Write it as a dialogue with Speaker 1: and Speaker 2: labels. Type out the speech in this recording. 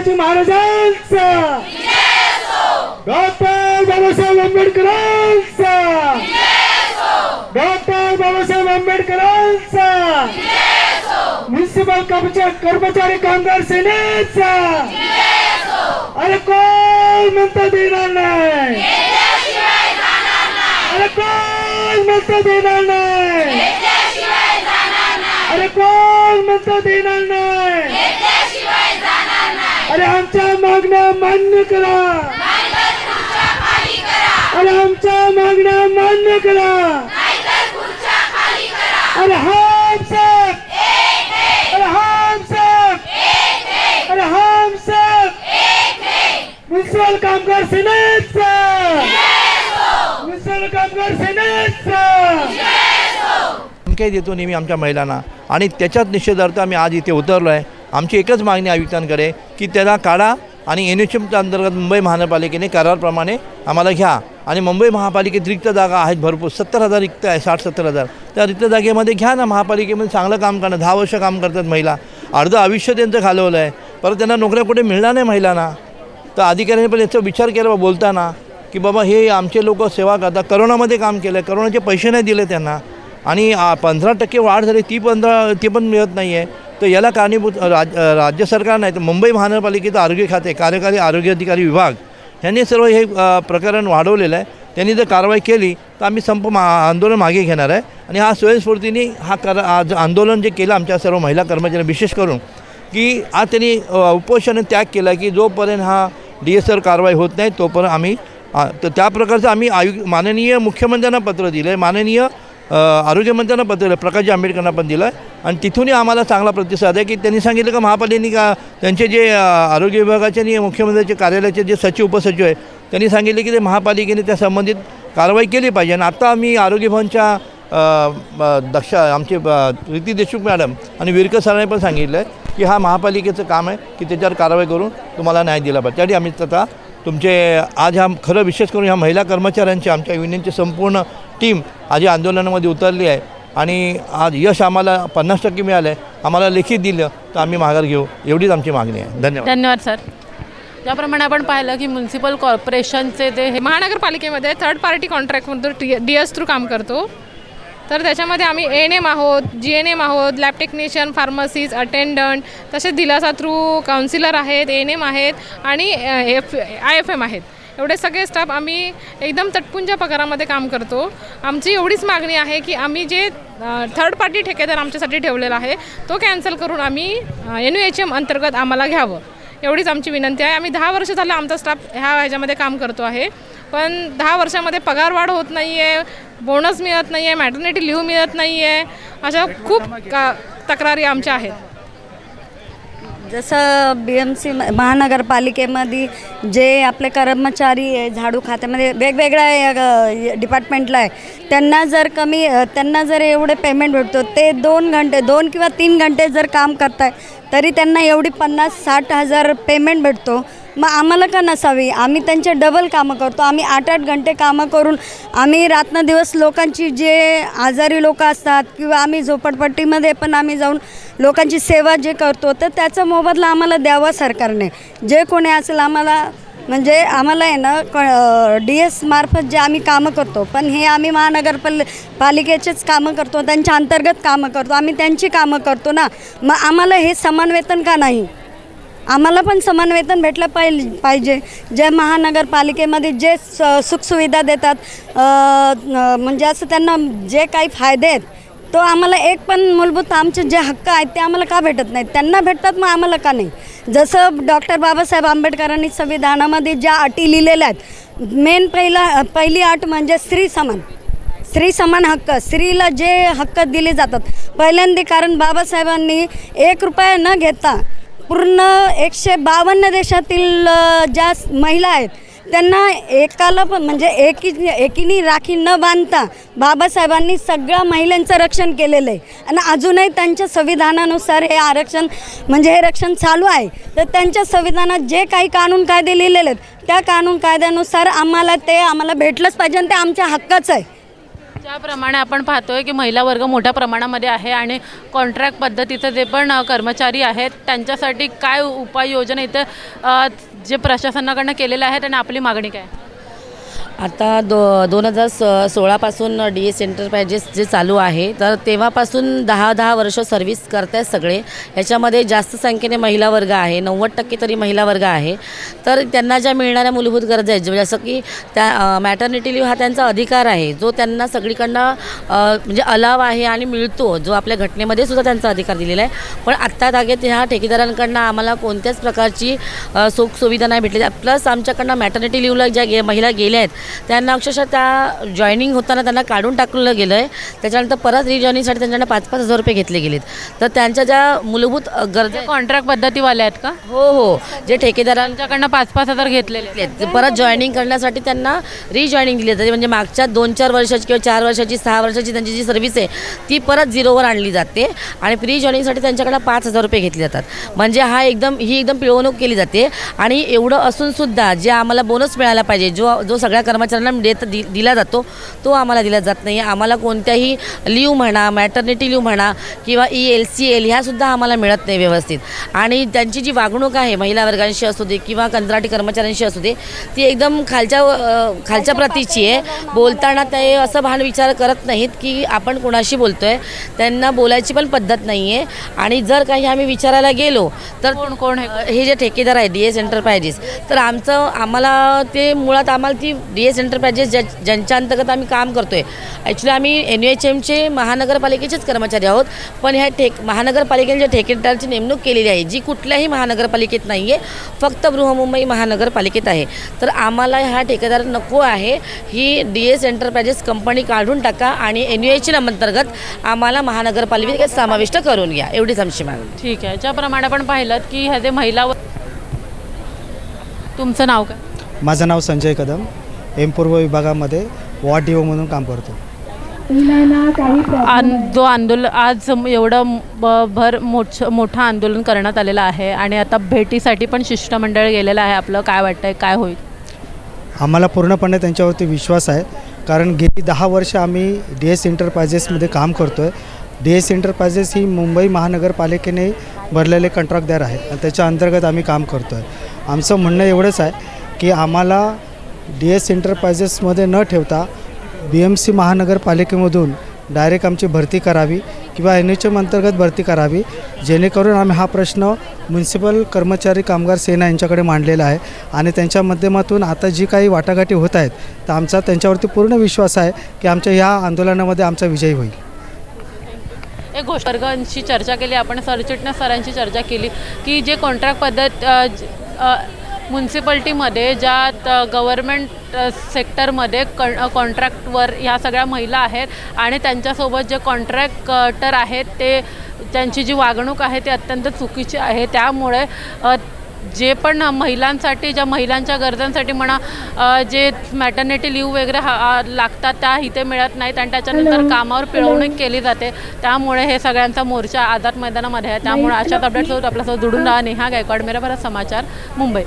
Speaker 1: शिवाजी महाराजांचा. डॉक्टर बाबासाहेब आंबेडकरांचा. डॉक्टर बाबासाहेब आंबेडकरांचा. म्युन्सिपल कर्मचारी कर्मचारी कामगार सेनेचा. अरे कोण म्हणता देणार नाही? अरे कोण म्हणता देणार नाही? अरे कोण म्हणता देणार नाही? आमच्या मागण्या मान्य करा. अरे आमच्या मागण्या मान्य करा. अरे हम सब अरे हम सब अरे हम सब म्युन्सिपल कामगार सेनेचा म्युन्सिपल कामगार सेनेचा
Speaker 2: धमक्याही देतो नेहमी आमच्या महिलांना. आणि त्याच्याच निषेधार्थ आम्ही आज इथे उतरलो आहे आमची एकच मागणी आयुक्तांकडे की त्याला काढा आणि एन एच एमच्या अंतर्गत मुंबई महानगरपालिकेने करारप्रमाणे आम्हाला घ्या. आणि मुंबई महापालिकेत रिक्त जागा आहेत भरपूर सत्तर हजार रिक्त आहे साठ सत्तर हजार. त्या रिक्त जागेमध्ये घ्या ना महापालिकेमध्ये चांगलं काम करणं दहा वर्ष काम करतात महिला. अर्धं आयुष्य त्यांचं घालवलं आहे परत त्यांना नोकऱ्या कुठे मिळणार नाही महिलांना. तर अधिकाऱ्यांनी पण याचा विचार केला बा बोलताना की बाबा हे आमचे लोक सेवा करतात करोनामध्ये काम केलं आहे करोनाचे पैसे नाही दिले त्यांना. आणि पंधरा टक्के वाढ झाली ती पंधरा ती पण मिळत नाही आहे तर याला कारणीभूत राज राज्य सरकार नाही तर मुंबई महानगरपालिकेचं आरोग्य खाते कार्यकारी आरोग्य अधिकारी विभाग यांनी सर्व हे प्रकरण वाढवलेलं आहे. त्यांनी जर कारवाई केली तर आम्ही संप मा आंदोलन मागे घेणार आहे. आणि हा स्वयंस्फूर्तीने हा कर आज आंदोलन जे केलं आमच्या सर्व महिला कर्मचारी विशेष करून की आज त्यांनी उपोषण त्याग केला की जोपर्यंत हा डी एस आर कारवाई होत नाही तोपर्यंत आम्ही तर त्या प्रकारचं आम्ही आयु माननीय मुख्यमंत्र्यांना पत्र दिलं आहे माननीय आरोग्यमंत्र्यांना पत्र दिलं प्रकाश आंबेडकरांना पण दिलं. आहे आणि तिथूनही आम्हाला चांगला प्रतिसाद आहे की त्यांनी सांगितलं का महापालिकेने का त्यांचे जे आरोग्य विभागाचे आणि मुख्यमंत्र्यांचे कार्यालयाचे जे सचिव उपसचिव आहे त्यांनी सांगितले की ते महापालिकेने त्या संबंधित कारवाई केली पाहिजे. आणि आता आम्ही आरोग्य भवनच्या दक्ष आमचे प्रीती देशमुख मॅडम आणि विरकर सरांनी पण सांगितलं आहे की हा महापालिकेचं काम आहे की त्याच्यावर कारवाई करून तुम्हाला न्याय दिला पाहिजे. त्यासाठी आम्ही आता तुमचे आज हा खरं विशेष करून ह्या महिला कर्मचाऱ्यांची आमच्या युनियनची संपूर्ण टीम आज या आंदोलनामध्ये उतरली आहे. आणि आज यश आम्हाला पन्नास टक्के मिळालं आहे आम्हाला लेखी दिलं तर आम्ही माघार घेऊ. एवढीच आमची मागणी आहे. धन्यवाद.
Speaker 3: धन्यवाद सर. ज्याप्रमाणे आपण पाहिलं की म्युन्सिपल कॉर्पोरेशनचे ते हे महानगरपालिकेमध्ये थर्ड पार्टी कॉन्ट्रॅक्टमधून टी डी एस थ्रू काम करतो. तर त्याच्यामध्ये आम्ही एन एम आहोत जी एन एम आहोत लॅब टेक्निशियन फार्मसीज अटेंडंट तसेच दिलासा थ्रू काउन्सिलर आहेत एन एम आहेत आणि एफ आय एफ एम आहेत. एवढे सगळे स्टाफ आम्ही एकदम तटपुंजा पगारामध्ये काम करतो. आमची एवढीच मागणी आहे की आम्ही जे थर्ड पार्टी ठेकेदार आमच्यासाठी ठेवलेला आहे तो कॅन्सल करून आम्ही एन यू एच एम अंतर्गत आम्हाला घ्यावं. एवढीच आमची विनंती आहे. आम्ही दहा वर्ष झालं आमचा स्टाफ ह्या ह्याच्यामध्ये काम करतो आहे. पण दहा वर्षामध्ये पगार वाढ होत नाही आहे बोनस मिळत नाही आहे मॅटर्निटी लिव्ह मिळत नाही आहे अशा खूप का तक्रारी आमच्या आहेत.
Speaker 4: जसं बी एम सी महानगरपालिकेमध्ये जे आपले कर्मचारी आहे झाडू खात्यामध्ये वेगवेगळ्या डिपार्टमेंटला आहे त्यांना जर कमी त्यांना जर एवढे पेमेंट भेटतो ते दोन घंटे दोन किंवा तीन घंटे जर काम करताय तरी त्यांना एवढी पन्नास साठ हजार पेमेंट भेटतो. मग आम्हाला का नसावी? आम्ही त्यांचे डबल कामं करतो. आम्ही आठ आठ घंटे कामं करून आम्ही रात्रंदिवस लोकांची जे आजारी लोक असतात किंवा आम्ही झोपडपट्टीमध्ये पण आम्ही जाऊन लोकांची सेवा जे करतो तर त्याचा मोबदला आम्हाला द्यावा सरकारने. जे कोणी असेल आम्हाला म्हणजे आम्हाला आहे ना क डी एस मार्फत जे आम्ही कामं करतो पण हे आम्ही महानगरपाल पालिकेचेच कामं करतो त्यांच्या अंतर्गत कामं करतो आम्ही त्यांची कामं करतो ना. मग आम्हाला हे समान वेतन का नाही? आम्हाला पण समान वेतन भेटलं पाहिजे पाहिजे. जे महानगरपालिकेमध्ये जे स सुखसुविधा देतात म्हणजे असं त्यांना जे काही फायदे आहेत तो आम्हाला एक पण मूलभूत आमचे जे हक्क आहेत ते आम्हाला का भेटत नाहीत? त्यांना भेटतात मग आम्हाला का नाही? जसं डॉक्टर बाबासाहेब आंबेडकरांनी संविधानामध्ये ज्या अटी लिहिलेल्या आहेत मेन पहिला पहिली अट म्हणजे स्त्री समान. स्त्री समान हक्क स्त्रीला जे हक्क दिले जातात. पहिल्यांदा कारण बाबासाहेबांनी एक रुपया न घेता पूर्ण एकशे बावन्न देशातील ज्या महिला आहेत त्यांना एकाला पण म्हणजे एकी एकीने राखी न बांधता बाबासाहेबांनी सगळ्या महिलांचं रक्षण केलेलं आहे. आणि अजूनही त्यांच्या संविधानानुसार हे आरक्षण म्हणजे हे रक्षण चालू आहे. तर त्यांच्या संविधानात जे काही कानून कायदे लिहिलेले आहेत त्या कानून कायद्यानुसार आम्हाला ते आम्हाला भेटलंच पाहिजे आणि ते आमच्या हक्काचं आहे.
Speaker 3: ज्याप्रमाणे आपण पाहतोय की महिला वर्ग मोठ्या प्रमाणामध्ये आहे आणि कॉन्ट्रॅक्ट पद्धतीचं जे पण कर्मचारी आहेत त्यांच्यासाठी काय उपाययोजना इथं जे प्रशासनाकडनं केलेलं आहे आणि आपली मागणी काय?
Speaker 5: आता दो दोन हजार स सोळापासून डी एस एंटरप्राइजेस जे चालू आहे तर तेव्हापासून दहा दहा वर्ष सर्व्हिस करत आहेत सगळे. याच्यामध्ये जास्त संख्येने महिला वर्ग आहे नव्वद टक्के तरी महिला वर्ग आहे. तर त्यांना ज्या मिळणाऱ्या मूलभूत गरजा आहेत म्हणजे जसं की त्या मॅटर्निटी लिव्ह हा त्यांचा अधिकार आहे जो त्यांना सगळीकडनं म्हणजे अलाव आहे आणि मिळतो जो आपल्या घटनेमध्ये सुद्धा त्यांचा अधिकार दिलेला आहे. पण आत्ता तागेत ह्या ठेकेदारांकडनं आम्हाला कोणत्याच प्रकारची सुखसुविधा नाही भेटली. प्लस आमच्याकडनं मॅटर्निटी लिव्हला ज्या गे महिला गेल्या आहेत त्यांना अक्षरशः त्या जॉईनिंग होताना त्यांना काढून टाकलं गेलं आहे त्याच्यानंतर परत रिजॉईनिंगसाठी त्यांच्याकडनं पाच पाच हजार रुपये घेतले गेलेत. तर त्यांच्या ज्या मूलभूत गरजा
Speaker 3: कॉन्ट्रॅक्ट पद्धतीवाले आहेत का?
Speaker 5: हो हो. जे ठेकेदारां
Speaker 3: त्यांच्याकडनं पाच पाच हजार घेतलेले आहेत.
Speaker 5: परत जॉईनिंग करण्यासाठी त्यांना रिजॉईनिंग दिली जाते. म्हणजे मागच्या दोन चार वर्षाची किंवा चार वर्षाची सहा वर्षाची त्यांची जी सर्व्हिस आहे ती परत झिरोवर आणली जाते. आणि प्री जॉईनिंगसाठी त्यांच्याकडे पाच हजार रुपये घेतले जातात. म्हणजे हा एकदम ही एकदम पिळवणूक केली जाते. आणि एवढं असूनसुद्धा जे आम्हाला बोनस मिळाला पाहिजे जो जो सगळ्या कर्मचाऱ्यांना देत दि दिला जातो. तो आम्हाला दिला जात नाही आम्हाला कोणत्याही लीव म्हणा मॅटर्निटी लीव म्हणा किंवा ई एल सी एल ह्यासुद्धा आम्हाला मिळत नाही व्यवस्थित. आणि त्यांची जी वागणूक आहे महिला वर्गांशी असू दे किंवा कंत्राटी कर्मचाऱ्यांशी असू दे ती एकदम खालच्या खालच्या प्रतीची आहे. बोलताना ते असं भान विचार करत नाहीत की आपण कोणाशी बोलतो आहे त्यांना बोलायची पण पद्धत नाही आहे आणि जर काही आम्ही विचारायला गेलो तर
Speaker 3: कोण कोण
Speaker 5: हे जे ठेकेदार आहे डी एस एंटरप्राइजेस तर आमचं आम्हाला ते मुळात आम्हाला ती डी एस एंटरप्राइजेस ज्या ज्यांच्या अंतर्गत आम्ही काम करतो आहे ॲक्च्युली आम्ही एन यू एच एमचे महानगरपालिकेचेच कर्मचारी आहोत. पण ह्या ठेक महानगरपालिकेने ज्या ठेकेदाराची नेमणूक केलेली आहे जी कुठल्याही महानगरपालिकेत नाही आहे फक्त बृहमुंबई महानगरपालिकेत आहे. तर आम्हाला हा ठेकेदार नको आहे. ही डी एस एंटरप्राइजेस कंपनी काढून टाका आणि एन यू एच एम अंतर्गत आम्हाला महानगरपालिकेत समाविष्ट करून घ्या. एवढीच आमची मागणी.
Speaker 3: ठीक आहे. ज्याप्रमाणे आपण पाहिलं की ह्या जे महिला व- तुमचं नाव काय?
Speaker 6: माझं नाव संजय कदम. एम पूर्व विभागामध्ये वॉर्ड डी म्हणून काम करतो.
Speaker 3: आन- जो आंदोलन आज एवढं ब- भर मोठ मोठं आंदोलन करण्यात आलेलं आहे आणि आता भेटीसाठी पण शिष्टमंडळ गेलेलं आहे आपलं. काय वाटतंय? काय होईल?
Speaker 6: आम्हाला पूर्णपणे त्यांच्यावरती विश्वास आहे. कारण गेली दहा वर्ष आम्ही डी एस एंटरप्राइजेसमध्ये काम करतो आहे डी एस एंटरप्राइजेस ही मुंबई महानगरपालिकेने भरलेले कंत्राटदार आहे. आणि त्याच्या अंतर्गत आम्ही काम करतो आहे आमचं म्हणणं एवढंच आहे की आम्हाला डी एस एंटरप्राइजेसमध्ये न ठेवता बी एम सी महानगरपालिकेमधून डायरेक्ट आमची भरती करावी किंवा एन एच एम अंतर्गत भरती करावी जेणेकरून आम्ही हा प्रश्न म्युन्सिपल कर्मचारी कामगार सेना यांच्याकडे मांडलेला आहे आणि त्यांच्या माध्यमातून आता जी काही वाटाघाटी होत आहेत तर आमचा त्यांच्यावरती पूर्ण विश्वास आहे की आमच्या ह्या आंदोलनामध्ये आमचा विजय होईल.
Speaker 3: एक गोष्ट वर्गांशी चर्चा केली आपण सरचिटणीस सरांची चर्चा केली की जे कॉन्ट्रॅक्ट पद्धत म्युन्सिपल्टीमध्ये ज्यात गव्हर्मेंट सेक्टरमध्ये कं कॉन्ट्रॅक्टवर ह्या सगळ्या महिला आहेत आणि त्यांच्यासोबत जे कॉन्ट्रॅक्टर आहेत ते त्यांची जी वागणूक आहे ती अत्यंत चुकीची आहे. त्यामुळे जे पण महिलांसाठी ज्या महिलांच्या गरजांसाठी म्हणा जे मॅटर्निटी लिव्ह वगैरे हा लागतात त्या इथे मिळत नाहीत आणि त्याच्यानंतर कामावर पिळवणूक केली जाते. त्यामुळे हे सगळ्यांचा मोर्चा आझाद मैदानामध्ये आहे. त्यामुळे अशाच अपडेट्ससोबत आपल्यासोबत जुडून राहा. नेहा गायकवाड मेरा भारत समाचार मुंबई.